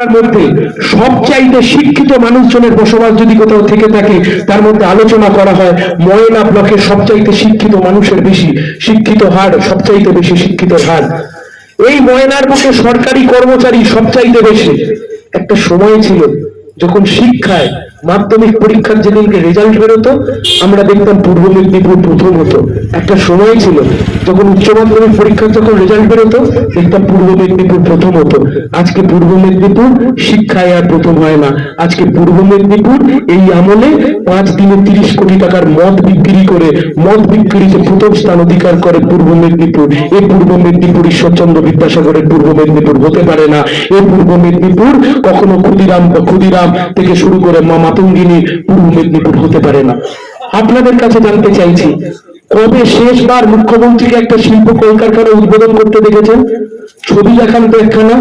মধ্যে সবচাইতে শিক্ষিত মানুষজনের বসবাস যদি কোথাও থেকে থাকে, তার মধ্যে আলোচনা করা হয়, ময়না ব্লকের সবচাইতে শিক্ষিত মানুষের বেশি, শিক্ষিত হার সবচাইতে বেশি শিক্ষিত হার। এই ময়নার বুকে সরকারি কর্মচারী সবচাইতে বেশি। একটা সময় ছিল যখন শিক্ষায় মাধ্যমিক পরীক্ষার যেদিনকে রেজাল্ট বেরোতো আমরা দেখতাম পূর্ব মেদিনীপুর প্রথম হতো। একটা সময় ছিল, যখন উচ্চ মাধ্যমিক পরীক্ষার যখন রেজাল্ট বেরোতো দেখতাম পূর্ব মেদিনীপুর প্রথম হতো। আজকে পূর্ব মেদিনীপুর শিক্ষায় আর প্রথম হয় না। আজকে পূর্ব মেদিনীপুর এই আমলে পাঁচ দিনে তিরিশ কোটি টাকার মদ বিক্রি করে, মদ বিক্রিতে প্রথম স্থান অধিকার করে পূর্ব মেদিনীপুর। এই পূর্ব মেদিনীপুর ঈশ্বরচন্দ্র বিদ্যাসাগরের পূর্ব মেদিনীপুর হতে পারে না। এই পূর্ব মেদিনীপুর কখনো ক্ষুদিরাম ক্ষুদিরাম থেকে শুরু করে মা মাতঙ্গিনী পূর্ব মেদিনীপুর হতে পারে না। আপনাদের কাছে জানতে চাইছি, কবে শেষবার মুখ্যমন্ত্রীকে একটা শিল্প কলকারখানা উদ্বোধন করতে দেখেছেন? ছবি দেখান তো একখানা।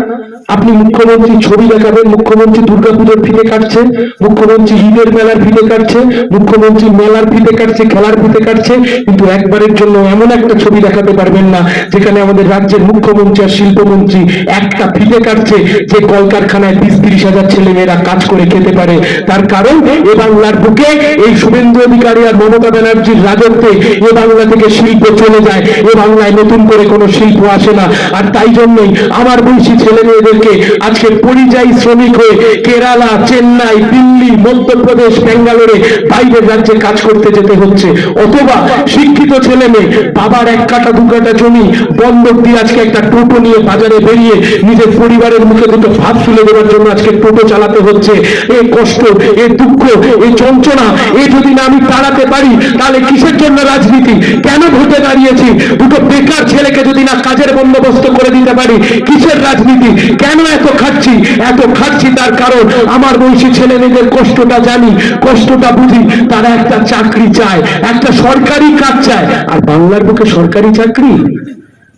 আপনি মুখ্যমন্ত্রী ছবি দেখাবেন, মুখ্যমন্ত্রী দুর্গাপুজোর ফিতে কাটছে, মুখ্যমন্ত্রী ঈদের মেলার ফিতে কাটছে, মুখ্যমন্ত্রী মেলার ফিতে কাটছে, খেলার ফিতে কাটছে, কিন্তু একবারের জন্য এমন একটা ছবি দেখাতে পারবেন না, যেখানে আমাদের রাজ্যের মুখ্যমন্ত্রী আর শিল্পমন্ত্রী একটা ফিতে কাটছে, যে কলকারখানায় বিশ তিরিশ হাজার ছেলে মেয়েরা কাজ করে খেতে পারে। তার কারণ, এ বাংলার বুকে এই শুভেন্দু অধিকারী আর মমতা ব্যানার্জির রাজত্বে এ বাংলা থেকে শিল্প চলে যায়, এ বাংলায় নতুন করে কোনো শিল্প আসে না, আর তাই জন্যই আমার বয়সী ছেলে মেয়েদেরকে আজকে পরিযায়ী শ্রমিক হয়ে কেরালা, চেন্নাই, দিল্লি, মধ্যপ্রদেশ, ব্যাঙ্গালোরে বাইরের রাজ্যে কাজ করতে যেতে হচ্ছে। অথবা শিক্ষিত ছেলে মেয়ে বাবার এক কাটা, দু কাটা জমি বন্ধক দিয়ে আজকে একটা টোটো নিয়ে বাজারে বেরিয়ে নিজের পরিবারের মুখে দুটো ভাত তুলে দেওয়ার জন্য আজকে টোটো চালাতে হচ্ছে। এই কষ্ট এই দুঃখ এই যন্ত্রণা, এ যদি না আমি তাড়াতে পারি, তাহলে কিসের জন্য রাজনীতি? কেন ভোটে দাঁড়িয়েছি? দুটো বেকার ছেলেকে যদি না কাজের বন্দোবস্ত করে দিতে পারি, কিসের রাজনীতি? কেন এত খাচ্ছি? এত খাচ্ছি তার কারণ আমার বয়সী ছেলে মেয়েদের কষ্টটা জানি, কষ্টটা বুঝি, তারা একটা চাকরি চায়, একটা সরকারি কাজ চায়। আর বাংলার বুকে সরকারি চাকরি?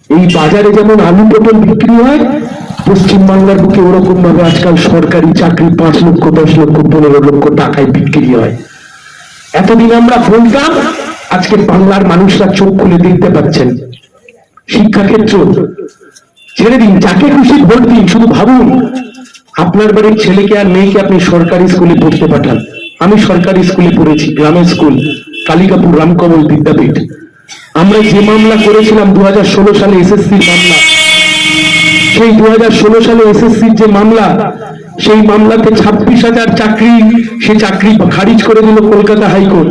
এই বাজারে যেমন আলু পটল বিক্রি হয়, পশ্চিম বাংলার বুকে ওরকম ভাবে আজকাল সরকারি চাকরি পাঁচ লক্ষ, দশ লক্ষ, পনেরো লক্ষ টাকায় বিক্রি হয়। এতদিন আমরা বলতাম, আজকে বাংলার মানুষরা চোখ খুলে দেখতে পাচ্ছেন। শিক্ষাক্ষেত্র ছেড়ে দিন, যাকে খুশি ভোট দিন, শুধু ভাবুন। আপনার বাড়ির ছেলেকে আর মেয়েকে আপনি সরকারি স্কুলে পড়তে পাঠান। আমি সরকারি স্কুলে পড়েছি, গ্রামের স্কুল, কালিকাপুর রামকমল বিদ্যাপীঠ। আমরা যে মামলা করেছিলাম দু হাজার ষোলো সালে এসএসসির মামলা, সেই দু সালে এসএসসির যে মামলা, সেই মামলাতে ছাব্বিশ হাজার চাকরি, সে চাকরি খারিজ করে দিল কলকাতা হাইকোর্ট।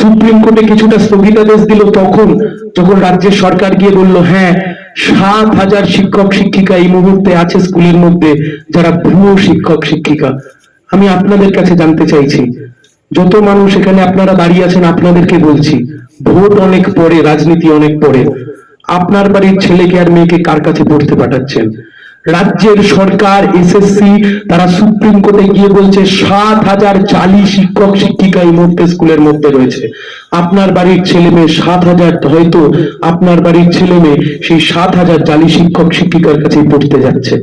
সুপ্রিম কোর্টে কিছুটা স্থগিতাদেশ দিল তখন, যখন রাজ্যের সরকার গিয়ে বলল হ্যাঁ সাত হাজার শিক্ষক, শিক্ষিকা এই মুহূর্তে আছে স্কুলের মধ্যে, যারা ভুয়ো শিক্ষক, শিক্ষিকা। আমি আপনাদের কাছে জানতে চাইছি, যত মানুষ এখানে আপনারা দাঁড়িয়ে আছেন, আপনাদেরকে বলছি, ভোট অনেক পরে, রাজনীতি অনেক পরে, আপনার বাড়ির ছেলেকে আর মেয়েকে কার কাছে পড়তে পাঠাচ্ছেন? রাজ্যের সরকার এসএসসি তারা সুপ্রিম কোর্টে গিয়ে বলছে, সাত হাজার চালি শিক্ষক, শিক্ষিকা এই মুহূর্তে স্কুলের মধ্যে রয়েছে। আপনার বাড়ির ছেলে মেয়ে সাত হাজার, হয়তো আপনার বাড়ির ছেলে মেয়ে সেই সাত হাজার জালি শিক্ষক, শিক্ষিকার কাছে পড়তে যাচ্ছে।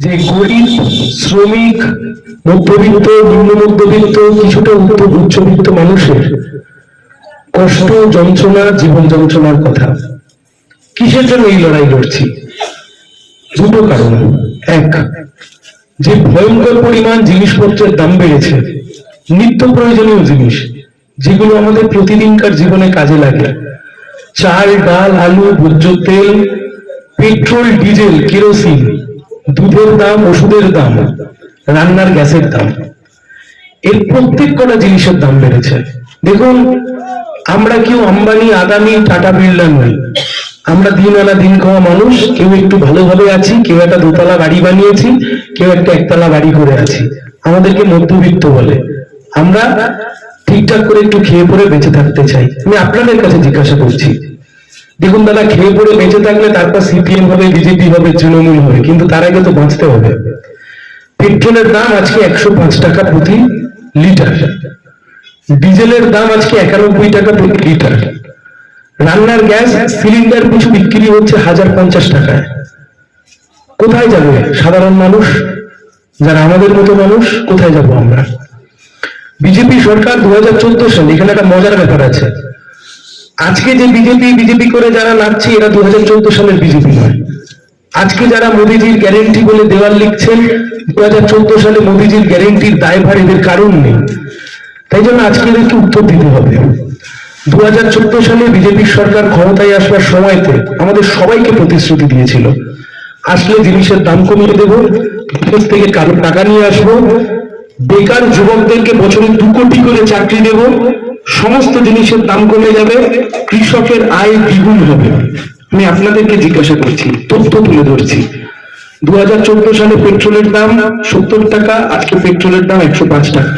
যে গরিব, শ্রমিক, মধ্যবিত্ত, নিম্ন মধ্যবিত্ত, কিছুটা উচ্চবিত্ত মানুষের কষ্ট, যন্ত্রণা, জীবন যন্ত্রণার কথা। কিসের জন্য এই লড়াই লড়ছি? দুটো কারণ। এক, যে ভয়ঙ্কর পরিমাণ জিনিসপত্রের দাম বেড়েছে, নিত্য প্রয়োজনীয় জিনিস, যেগুলো আমাদের প্রতিদিনকার জীবনে কাজে লাগে। চাল, ডাল, আলু, ভোজ্য তেল, পেট্রোল, ডিজেল, কেরোসিন, দুধের দাম, ওষুধের দাম, রান্নার গ্যাসের দাম। এর প্রত্যেক কটা জিনিসের দাম বেড়েছে। দেখুন আমরা কেউ আম্বানি, আদানি, টাটা বিড়লা নই। আমরা দিন আনা দিন খাওয়া মানুষ, কেউ একটু ভালোভাবে আছি, কেউ একটা দোতলা বাড়ি বানিয়েছি, কেউ একটা একতলা বাড়ি করে আছি। আমাদেরকে মধ্যবিত্ত বলে। আমরা ঠিকঠাক করে একটু খেয়ে পরে বেঁচে থাকতে চাই। আমি আপনাদের কাছে জিজ্ঞাসা করছি। দেখুন দাদা, খেয়ে পরে বেঁচে থাকলে তারপর সিপিএম হবে, বিজেপি হবে, তৃণমূল হবে, কিন্তু তার আগে তো বাঁচতে হবে। পেট্রোলের দাম আজকে একশো পাঁচ টাকা প্রতি লিটার। ডিজেলের দাম আজকে একানব্বই টাকা প্রতি লিটার। রান্নার গ্যাস, সিলিন্ডার কিছু বিক্রি হচ্ছে হাজার পঞ্চাশ টাকায়। কোথায় যাবে সাধারণ মানুষ? যারা আমাদের মতো মানুষ, কোথায় যাব আমরা? বিজেপি সরকার দু হাজার চোদ্দ সালে, এখানে একটা মজার ব্যাপার আছে। আজকে যে বিজেপি বিজেপি করে যারা নাচছে, এরা দু হাজার চোদ্দ সালের বিজেপি নয়। আজকে যারা মোদিজির গ্যারেন্টি বলে দেওয়াল লিখছেন দু হাজার চোদ্দ সালে মোদিজির গ্যারেন্টির দায়ভার এদের কারণ নেই। তাই জন্য আজকে এদেরকে উত্তর দিতে হবে। দু হাজার চোদ্দ সালে বিজেপির সরকার ক্ষমতায় আসবার সময়তে আমাদের সবাইকে প্রতিশ্রুতি দিয়েছিল, আসলে জিনিসের দাম কমিয়ে দেব বিদেশ থেকে কারও টাকা নিয়ে আসব, বেকার যুবকদেরকে বছরে দু কোটি করে চাকরি দেব, সমস্ত জিনিসের দাম কমে যাবে, কৃষকের আয় দ্বিগুণ হবে। আমি আপনাদেরকে জিজ্ঞাসা করছি, তথ্য তুলে ধরছি। দু সালে পেট্রোলের দাম সত্তর টাকা, আজকে পেট্রোলের দাম একশো পাঁচ টাকা।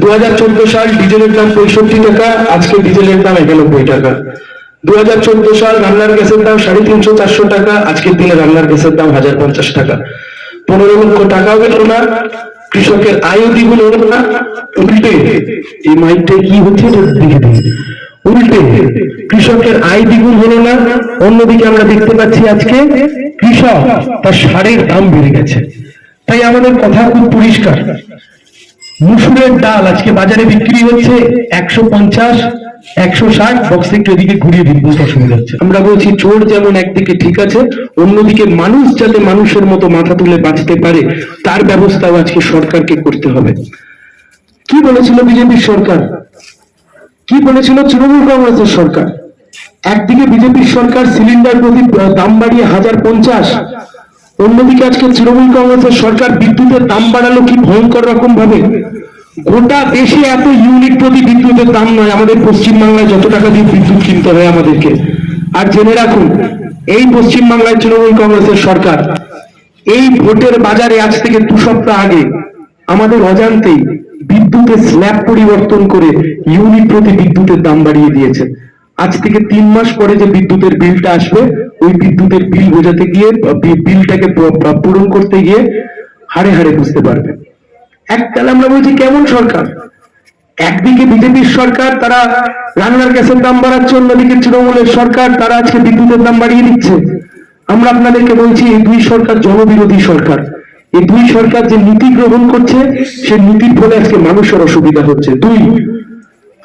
দু হাজার চোদ্দ সাল ডিজেলের দাম পঁয়ষট্টি টাকা, আজকে ডিজেলের দাম একানব্বই টাকা। দু হাজার চোদ্দ সাল রান্নার গ্যাসের দাম সাড়ে তিনশো চারশো টাকা আজকের দিনে রান্নার গ্যাসের দাম হাজার পঞ্চাশ টাকা। পনেরো লক্ষ টাকাও গেল না, কৃষকের আয়ও দ্বিগুণ না। উল্টে, এই মাইকটা কি হচ্ছে উল্টে, কৃষকের আয় দ্বিগুণ হলো না, অন্যদিকে আমরা দেখতে পাচ্ছি আজকে কৃষক তার সারের দাম বেড়ে গেছে। তাই আমাদের কথা খুব পরিষ্কার। মুসুরের ডাল আজকে বাজারে বিক্রি হচ্ছে একশো পঞ্চাশ, একশো ষাট। একটু এদিকে ঘুরিয়ে আমরা বলছি চোর যেমন একদিকে ঠিক আছে, অন্যদিকে মানুষ যাতে মানুষের মতো মাথা তুলে বাঁচতে পারে, তার ব্যবস্থাও আজকে সরকারকে করতে হবে। কি বলেছিল বিজেপির সরকার? কি বলেছিল তৃণমূল কংগ্রেসের সরকার? একদিকে বিজেপির সরকার সিলিন্ডার প্রতি দাম বাড়িয়ে হাজার পঞ্চাশ অন্যদিকে আজকে তৃণমূল কংগ্রেসের সরকার বিদ্যুতের দাম বাড়ালো কি ভয়ঙ্কর রকম ভাবে গোটা দেশে এত ইউনিট প্রতি বিদ্যুতের দাম নয়, আমাদের পশ্চিমবাংলায় যত টাকা দিয়ে বিদ্যুৎ কিনতে হয় আমাদেরকে। আর জেনে রাখুন, এই পশ্চিমবাংলায় তৃণমূল কংগ্রেসের সরকার, এই ভোটের বাজারে আজ থেকে দু সপ্তাহ আগে আমাদের অজান্তেই বিদ্যুতের স্ল্যাব পরিবর্তন করে ইউনিট প্রতি বিদ্যুতের দাম বাড়িয়ে দিয়েছে আজ থেকে তিন মাস পরে যে বিদ্যুতের বিলটা আসবে ওই বিদ্যুতের বিল বোঝাতে গিয়ে বিলটাকে পূরণ করতে গিয়ে হাড়ে হাড়ে বুঝতে পারবে। এককালে আমরা বলছি, কেমন সরকার? একদিকে বিজেপির সরকার, তারা রান্নার গ্যাসের দাম বাড়াচ্ছে, অন্যদিকে তৃণমূলের সরকার, তারা আজকে বিদ্যুতের দাম বাড়িয়ে দিচ্ছে। আমরা আপনাদেরকে বলছি, এই দুই সরকার জনবিরোধী সরকার। এই দুই সরকার যে নীতি গ্রহণ করছে, সে নীতির ফলে আজকে মানুষের অসুবিধা হচ্ছে। দুই,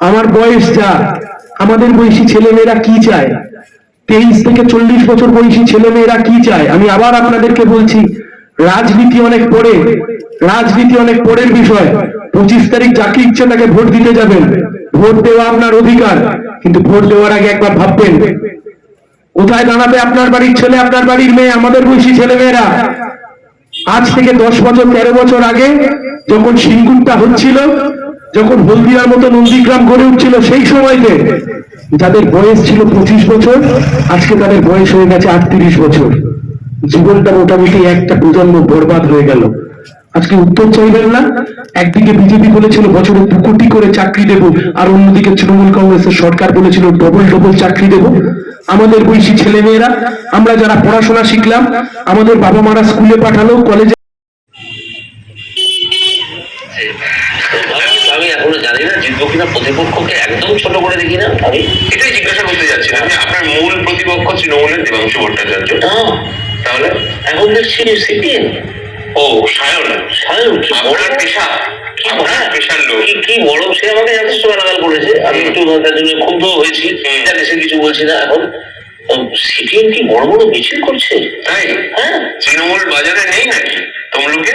আমার বয়স যা, আমাদের বয়সী ছেলেমেয়েরা কি চায়? তেইশ থেকে চল্লিশ বছর বয়সী ছেলেমেয়েরা কি চায়? আমি আবার আপনাদেরকে বলছি, রাজনীতি অনেক পরে রাজনীতি অনেক পরের বিষয়। পঁচিশ তারিখ যাকে ইচ্ছে তাকে ভোট দিতে যাবেন। ভোট দেওয়া আপনার অধিকার, কিন্তু ভোট দেওয়ার আগে একবার ভাববেন, কোথায় দাঁড়াবে আপনার বাড়ির ছেলে, আপনার বাড়ির মেয়ে, আমাদের বয়সী ছেলেমেয়েরা? আজ থেকে দশ বছর, তেরো বছর আগে যখন সিঙ্গুরটা হচ্ছিল, যখন হলদিয়ার মতো নন্দীগ্রাম গড়ে উঠছিল, সেই সময়তে যাদের বয়স ছিল পঁচিশ বছর, আজকে তাদের বয়স হয়ে গেছে আটত্রিশ বছর। জীবনটা মোটামুটি একটা প্রজন্ম বরবাদ হয়ে গেল। আজকে উত্তর চাইবেন না, একদিকে বিজেপি বলেছিল বছরে দু কোটি করে চাকরি দেব, আর অন্যদিকে তৃণমূল কংগ্রেসের সরকার বলেছিল ডবল ডবল চাকরি দেব। আমাদের বয়সী ছেলে মেয়েরা আমরা যারা পড়াশোনা শিখলাম, আমাদের বাবা মারা স্কুলে পাঠালো, কলেজে আমি এখনও জানি না জিতবো কিনা প্রতিপক্ষকে একদম ছোট করে দেখি না। আমি এটাই জিজ্ঞাসা করতে যাচ্ছিলাম যে আপনার মূল প্রতিপক্ষ তৃণমূলের দেবাংশু ভট্টাচার্য। তাহলে? এখন দেখছি সিপিএম। ও সায়ন। সায়ন আপনার পেশা। কি আপনার পেশার লোক। কি কি বড় সে আমাকে যথেষ্ট গালাগাল করেছে। আমি একটু তার জন্য ক্ষুব্ধ হয়েছি। জানি সে কিছু বলছি না। এখন সিপিএম কি বড় বড় মিছিল করছে? তাই? হ্যাঁ। তৃণমূল বাজারে নেই নাকি তমলুকে?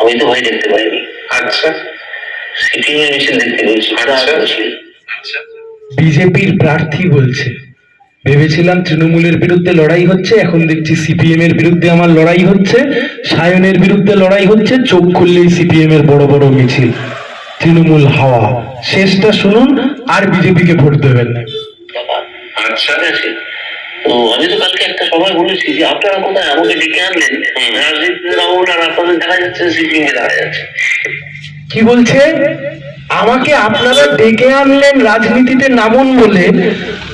আমি তো ভাই দেখতে পাইনি। আচ্ছা। বিজেপির প্রার্থী বলছে। ভেবেছিলাম তৃণমূলের বিরুদ্ধে লড়াই হচ্ছে এখন দেখছি সিপিএম এর বিরুদ্ধে আমার লড়াই হচ্ছে সায়নের বিরুদ্ধে লড়াই হচ্ছে চোখ খুললেই সিপিএম এর বড় বড় মিছিল। তৃণমূল হাওয়া। শেষটা শুনুন আর বিজেপিকে ভোট দেবেন না। আচ্ছা তো আমি তো কালকে একটা সময় বলেছি যে আপনারা কোথায় আমাকে ডেকে আনলেন? হুম। রাজনীতিতে রাহুল আর আপনাদের দেখা যাচ্ছে সিপিএম কে দেখা যাচ্ছে। কি বলছে? আমাকে আপনারা ডেকে আনলেন রাজনীতিতে নামুন বলে।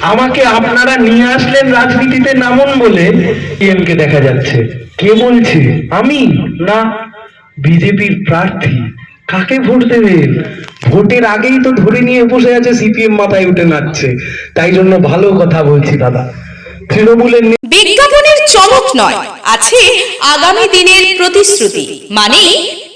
আমাকে আপনারা নিয়ে আসলেন রাজনীতিতে নামুন বলে কে দেখা যাচ্ছে। কে বলছে? আমি? না, বিজেপির প্রার্থী। কাকে ভোট দেবেন? ভোটের আগেই তো ধরে নিয়ে বসে আছে সিপিএম মাথায় উঠে নাচছে। তাই জন্য ভালো কথা বলছি, দাদা। তৃণমূলের বিজ্ঞাপনের চমক নয়, আছে আগামী দিনের প্রতিশ্রুতি। মানে